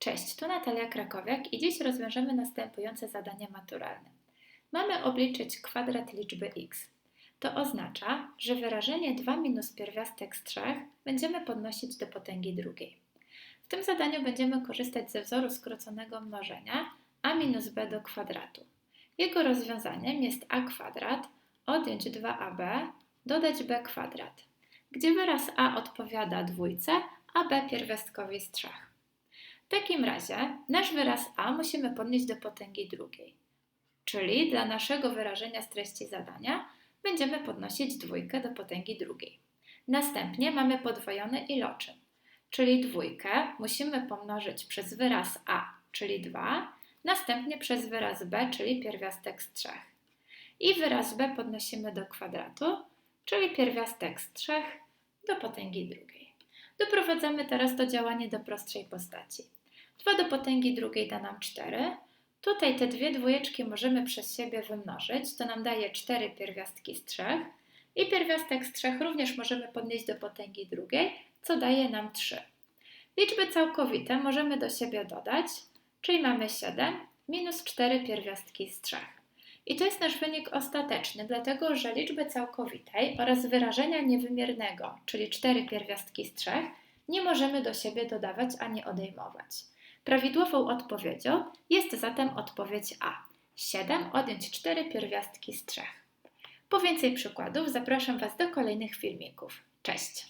Cześć, tu Natalia Krakowiak i dziś rozwiążemy następujące zadania maturalne. Mamy obliczyć kwadrat liczby x. To oznacza, że wyrażenie 2 minus pierwiastek z 3 będziemy podnosić do potęgi drugiej. W tym zadaniu będziemy korzystać ze wzoru skróconego mnożenia a minus b do kwadratu. Jego rozwiązaniem jest a kwadrat odjąć 2ab dodać b kwadrat, gdzie wyraz a odpowiada dwójce, a b pierwiastkowi z 3. W takim razie nasz wyraz a musimy podnieść do potęgi drugiej. Czyli dla naszego wyrażenia z treści zadania będziemy podnosić dwójkę do potęgi drugiej. Następnie mamy podwojony iloczyn, czyli dwójkę musimy pomnożyć przez wyraz a, czyli 2, następnie przez wyraz b, czyli pierwiastek z 3. I wyraz b podnosimy do kwadratu, czyli pierwiastek z 3 do potęgi drugiej. Doprowadzamy teraz to działanie do prostszej postaci. 2 do potęgi drugiej da nam 4. Tutaj te dwie dwójeczki możemy przez siebie wymnożyć, to nam daje 4 pierwiastki z 3. I pierwiastek z 3 również możemy podnieść do potęgi drugiej, co daje nam 3. Liczby całkowite możemy do siebie dodać, czyli mamy 7 minus 4 pierwiastki z 3. I to jest nasz wynik ostateczny, dlatego że liczby całkowitej oraz wyrażenia niewymiernego, czyli 4 pierwiastki z 3, nie możemy do siebie dodawać ani odejmować. Prawidłową odpowiedzią jest zatem odpowiedź A. 7 odjąć 4 pierwiastki z 3. Po więcej przykładów zapraszam Was do kolejnych filmików. Cześć!